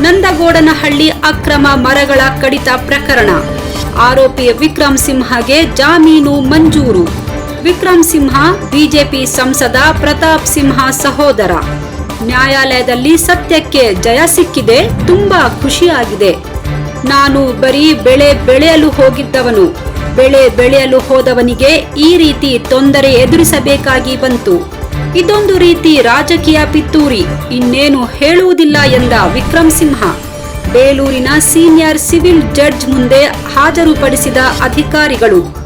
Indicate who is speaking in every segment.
Speaker 1: ನಂದಗೋಡನಹಳ್ಳಿ ಅಕ್ರಮ ಮರಗಳ ಕಡಿತ ಪ್ರಕರಣ. ಆರೋಪಿ ವಿಕ್ರಮ್ ಸಿಂಹಗೆ ಜಾಮೀನು ಮಂಜೂರು. ವಿಕ್ರಮ್ ಸಿಂಹ, ಬಿಜೆಪಿ ಸಂಸದ ಪ್ರತಾಪ್ ಸಿಂಹ ಸಹೋದರ. ನ್ಯಾಯಾಲಯದಲ್ಲಿ ಸತ್ಯಕ್ಕೆ ಜಯ ಸಿಕ್ಕಿದೆ, ತುಂಬಾ ಖುಷಿಯಾಗಿದೆ. ನಾನು ಬರೀ ಬೆಳೆ ಬೆಳೆಯಲು ಹೋಗಿದ್ದವನು. ಬೆಳೆ ಬೆಳೆಯಲು ಹೋದವನಿಗೆ ಈ ರೀತಿ ತೊಂದರೆ ಎದುರಿಸಬೇಕಾಗಿ ಬಂತು. ಇದೊಂದು ರೀತಿ ರಾಜಕೀಯ ಪಿತ್ತೂರಿ, ಇನ್ನೇನು ಹೇಳುವುದಿಲ್ಲ ಎಂದ ವಿಕ್ರಮ್ ಸಿಂಹ. ಬೇಲೂರಿನ ಸೀನಿಯರ್ ಸಿವಿಲ್ ಜಡ್ಜ್ ಮುಂದೆ ಹಾಜರುಪಡಿಸಿದ ಅಧಿಕಾರಿಗಳು.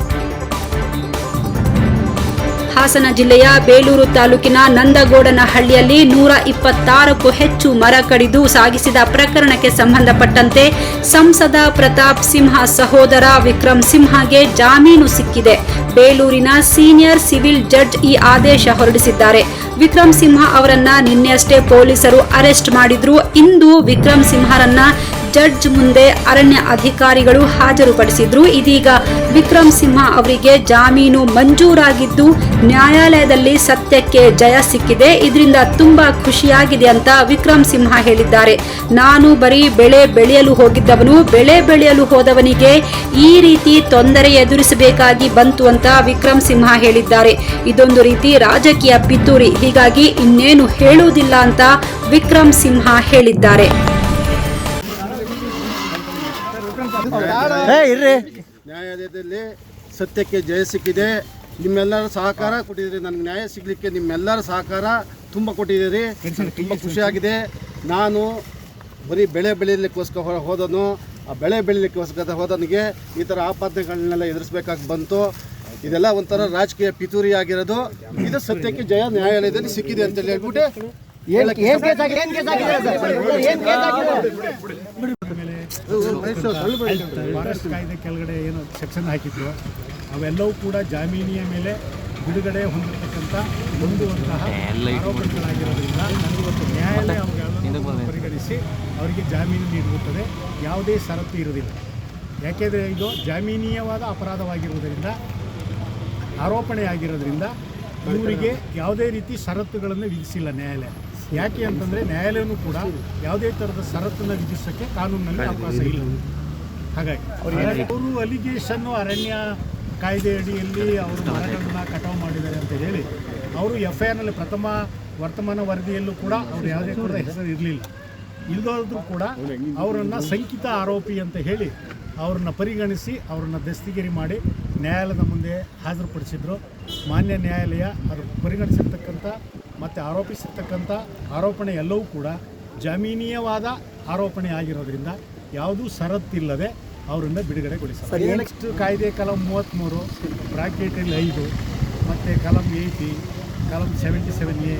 Speaker 1: ಹಾಸನ ಜಿಲ್ಲೆಯ ಬೇಲೂರು ತಾಲೂಕಿನ ನಂದಗೋಡನಹಳ್ಳಿಯಲ್ಲಿ ನೂರ ಇಪ್ಪತ್ತಾರಕ್ಕೂ ಹೆಚ್ಚು ಮರ ಕಡಿದು ಸಾಗಿಸಿದ ಪ್ರಕರಣಕ್ಕೆ ಸಂಬಂಧಪಟ್ಟಂತೆ ಸಂಸದ ಪ್ರತಾಪ್ ಸಿಂಹ ಸಹೋದರ ವಿಕ್ರಮ್ ಸಿಂಹಗೆ ಜಾಮೀನು ಸಿಕ್ಕಿದೆ. ಬೇಲೂರಿನ ಸೀನಿಯರ್ ಸಿವಿಲ್ ಜಡ್ಜ್ ಈ ಆದೇಶ ಹೊರಡಿಸಿದ್ದಾರೆ. ವಿಕ್ರಮ್ ಸಿಂಹ ಅವರನ್ನ ನಿನ್ನೆಯಷ್ಟೇ ಪೊಲೀಸರು ಅರೆಸ್ಟ್ ಮಾಡಿದ್ರು. ಇಂದು ವಿಕ್ರಮ್ ಸಿಂಹರನ್ನ ಜಡ್ಜ್ ಮುಂದೆ ಅರಣ್ಯ ಅಧಿಕಾರಿಗಳು ಹಾಜರುಪಡಿಸಿದ್ರು. ಇದೀಗ ವಿಕ್ರಮ್ ಸಿಂಹ ಅವರಿಗೆ ಜಾಮೀನು ಮಂಜೂರಾಗಿದ್ದು, ನ್ಯಾಯಾಲಯದಲ್ಲಿ ಸತ್ಯಕ್ಕೆ ಜಯ ಸಿಕ್ಕಿದೆ. ಇದರಿಂದ ತುಂಬಾ ಖುಷಿಯಾಗಿದೆ ಅಂತ ವಿಕ್ರಮ್ ಸಿಂಹ ಹೇಳಿದ್ದಾರೆ. ನಾನು ಬರೀ ಬೆಳೆ ಬೆಳೆಯಲು ಹೋಗಿದ್ದವನು. ಬೆಳೆ ಬೆಳೆಯಲು ಹೋದವನಿಗೆ ಈ ರೀತಿ ತೊಂದರೆ ಎದುರಿಸಬೇಕಾಗಿ ಬಂತು ಅಂತ ವಿಕ್ರಮ್ ಸಿಂಹ ಹೇಳಿದ್ದಾರೆ. ಇದೊಂದು ರೀತಿ ರಾಜಕೀಯ ಪಿತೂರಿ. ಹೀಗಾಗಿ ಇನ್ನೇನು ಹೇಳುವುದಿಲ್ಲ ಅಂತ ವಿಕ್ರಮ್ ಸಿಂಹ ಹೇಳಿದ್ದಾರೆ.
Speaker 2: ಇರ್ರಿ.
Speaker 3: ನ್ಯಾಯಾಲಯದಲ್ಲಿ ಸತ್ಯಕ್ಕೆ ಜಯ ಸಿಕ್ಕಿದೆ. ನಿಮ್ಮೆಲ್ಲರ ಸಹಕಾರ ಕೊಟ್ಟಿದ್ದೀರಿ. ನನಗೆ ನ್ಯಾಯ ಸಿಗಲಿಕ್ಕೆ ನಿಮ್ಮೆಲ್ಲರ ಸಹಕಾರ ತುಂಬ ಕೊಟ್ಟಿದ್ದೀರಿ. ತುಂಬ ಖುಷಿಯಾಗಿದೆ. ನಾನು ಬರೀ ಬೆಳೆ ಬೆಳೀಲಿಕ್ಕೋಸ್ಕರ ಹೋದನು. ಆ ಬೆಳೆ ಬೆಳೀಲಿಕ್ಕೋಸ್ಕರ ಹೋದನಿಗೆ ಈ ಥರ ಆಪಾದನೆಗಳನ್ನೆಲ್ಲ ಎದುರಿಸ್ಬೇಕಾಗಿ ಬಂತು. ಇದೆಲ್ಲ ಒಂಥರ ರಾಜಕೀಯ ಪಿತೂರಿ ಆಗಿರೋದು. ಇದು ಸತ್ಯಕ್ಕೆ ಜಯ ನ್ಯಾಯಾಲಯದಲ್ಲಿ ಸಿಕ್ಕಿದೆ ಅಂತೇಳಿ ಹೇಳ್ಬಿಟ್ಟು
Speaker 4: ಫಾರೆಸ್ಟ್ ಕಾಯ್ದೆ ಕೆಳಗಡೆ ಏನು ಸೆಕ್ಷನ್ ಹಾಕಿದ್ರು ಅವೆಲ್ಲವೂ ಕೂಡ ಜಾಮೀನಿಯ ಮೇಲೆ ಬಿಡುಗಡೆ ಹೊಂದಿರತಕ್ಕಂಥ ಹೊಂದುವಂತಹ ಆರೋಪಗಳಾಗಿರೋದ್ರಿಂದ ಇವತ್ತು ನ್ಯಾಯಾಲಯ ಅವುಗಳನ್ನು ಪರಿಗಣಿಸಿ ಅವರಿಗೆ ಜಾಮೀನು ನೀಡುತ್ತದೆ. ಯಾವುದೇ ಷರತ್ತು ಇರುವುದಿಲ್ಲ. ಯಾಕೆಂದರೆ ಇದು ಜಾಮೀನೀಯವಾದ ಅಪರಾಧವಾಗಿರುವುದರಿಂದ ಆರೋಪಣೆ ಆಗಿರೋದ್ರಿಂದ ಇವರಿಗೆ ಯಾವುದೇ ರೀತಿ ಷರತ್ತುಗಳನ್ನು ವಿಧಿಸಿಲ್ಲ ನ್ಯಾಯಾಲಯ. ಯಾಕೆ ಅಂತಂದರೆ ನ್ಯಾಯಾಲಯನೂ ಕೂಡ ಯಾವುದೇ ಥರದ ಷರತ್ತನ್ನು ವಿಧಿಸೋಕ್ಕೆ ಕಾನೂನಿನಲ್ಲಿ ಅವಕಾಶ ಇಲ್ಲ. ಹಾಗಾಗಿ ಅವರು ಅಲಿಗೇಷನ್ನು ಅರಣ್ಯ ಕಾಯ್ದೆ ಅಡಿಯಲ್ಲಿ ಅವರು ಮರಗಳನ್ನ ಕಟಾವು ಮಾಡಿದ್ದಾರೆ ಅಂತ ಹೇಳಿ ಅವರು ಎಫ್ ಐ ಆರ್ನಲ್ಲಿ ಪ್ರಥಮ ವರ್ತಮಾನ ವರದಿಯಲ್ಲೂ ಕೂಡ ಅವರು ಯಾವುದೇ ಕೂಡ ಹೆಸರು ಇರಲಿಲ್ಲ. ಇಲ್ಲದಾದ್ರೂ ಕೂಡ ಅವರನ್ನು ಶಂಕಿತ ಆರೋಪಿ ಅಂತ ಹೇಳಿ ಅವ್ರನ್ನ ಪರಿಗಣಿಸಿ ಅವ್ರನ್ನ ದಸ್ತಿಗಿರಿ ಮಾಡಿ ನ್ಯಾಯಾಲಯದ ಮುಂದೆ ಹಾಜರುಪಡಿಸಿದ್ರು. ಮಾನ್ಯ ನ್ಯಾಯಾಲಯ ಅದು ಪರಿಗಣಿಸಿರ್ತಕ್ಕಂಥ ಮತ್ತು ಆರೋಪಿಸಿರ್ತಕ್ಕಂಥ ಆರೋಪಣೆ ಎಲ್ಲವೂ ಕೂಡ ಜಾಮೀನೀಯವಾದ ಆರೋಪಣೆ ಆಗಿರೋದ್ರಿಂದ ಯಾವುದೂ ಷರತ್ತಿಲ್ಲದೆ ಅವರನ್ನು ಬಿಡುಗಡೆಗೊಳಿಸ್ತಾರೆ ನೆಕ್ಸ್ಟ್ ಕಾಯ್ದೆ ಕಲಂ ಮೂವತ್ತ್ಮೂರು ಬ್ರಾಕೆಟಲ್ಲಿ ಐದು ಮತ್ತು ಕಲಂ ಏಯ್ಟಿ ಕಲಂ seventy seven A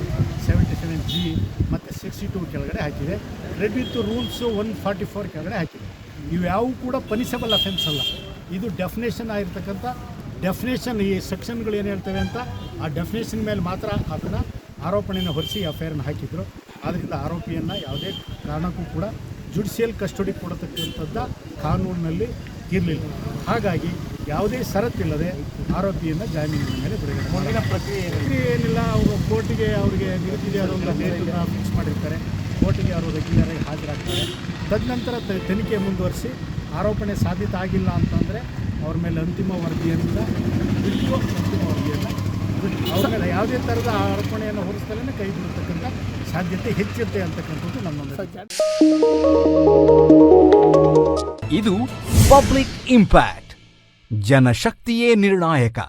Speaker 4: seventy seven G ಮತ್ತು ಸಿಕ್ಸ್ಟಿ ಟು ಕೆಳಗಡೆ ಹಾಕಿದೆ. Red with rules one forty four ಕೆಳಗಡೆ ಹಾಕಿದೆ. ಇವ್ಯಾವು ಕೂಡ ಪನಿಸಬಲ್ ಅಫೆನ್ಸ್ ಅಲ್ಲ. ಇದು ಡೆಫಿನೇಷನ್ ಆಗಿರ್ತಕ್ಕಂಥ ಡೆಫಿನೇಷನ್ ಈ ಸೆಕ್ಷನ್ಗಳು ಏನು ಹೇಳ್ತವೆ ಅಂತ ಆ ಡೆಫಿನೇಷನ್ ಮೇಲೆ ಮಾತ್ರ ಅದನ್ನು ಆರೋಪಣೆಯನ್ನು ಹೊರಿಸಿ ಎಫ್ ಐ ಆರ್ನ ಹಾಕಿದ್ರು. ಆದ್ದರಿಂದ ಆರೋಪಿಯನ್ನು ಯಾವುದೇ ಕಾರಣಕ್ಕೂ ಕೂಡ ಜುಡಿಷಿಯಲ್ ಕಸ್ಟಡಿ ಕೊಡತಕ್ಕಂಥದ್ದು ಕಾನೂನಿನಲ್ಲಿ ಇರಲಿಲ್ಲ. ಹಾಗಾಗಿ ಯಾವುದೇ ಷರತ್ತಿಲ್ಲದೆ ಆರೋಪಿಯನ್ನು ಜಾಮೀನಿನ ಮೇಲೆ ಬಿಡುಗಡೆ ಮುಂದಿನ ಪ್ರಕ್ರಿಯೆ ಪ್ರಕ್ರಿಯೆ ಏನಿಲ್ಲ ಅವರು ಕೋರ್ಟಿಗೆ ಅವರಿಗೆ ನಿಗದಿಯಾದ ಡೇಟನ್ನು ಫಿಕ್ಸ್ ಮಾಡಿರ್ತಾರೆ. ಕೋರ್ಟಿಗೆ ಅವರು ರೆಗ್ಯುಲರಾಗಿ ಹಾಜರಾಗ್ತಾರೆ. ತದನಂತರ ತನಿಖೆ ಮುಂದುವರಿಸಿ ಆರೋಪಣೆ ಸಾಧ್ಯತೆ ಆಗಿಲ್ಲ ಅಂತಂದರೆ ಅವ್ರ ಮೇಲೆ ಅಂತಿಮ ವರದಿಯನ್ನು ಬಿಟ್ಟು ಅಂತಿಮ ವರದಿಯನ್ನು ಬಿಟ್ಟು ಅವ್ರ ಯಾವುದೇ ಥರದ ಅರ್ಪಣೆಯನ್ನು ಹೊರಿಸ್ತಲೇ ಕೈ ಬಿಡತಕ್ಕಂಥ ಸಾಧ್ಯತೆ ಹೆಚ್ಚಿರುತ್ತೆ ಅಂತಕ್ಕಂಥದ್ದು ನಮ್ಮೊಂದು
Speaker 5: ಇದು ಪಬ್ಲಿಕ್ ಇಂಪ್ಯಾಕ್ಟ್ ಜನಶಕ್ತಿಯೇ ನಿರ್ಣಾಯಕ.